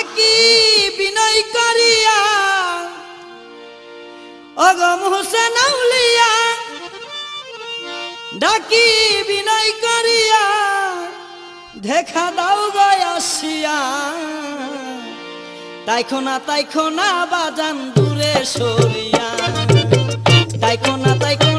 থাকি বিনয় করিয়া। অগম হোসেন ডাকি বিনয় করিয়া, দেখা দাও গয়াসিয়া তাইখো না তাইখো না বাজান দূরে সরিয়া। তাইখো না তাইখো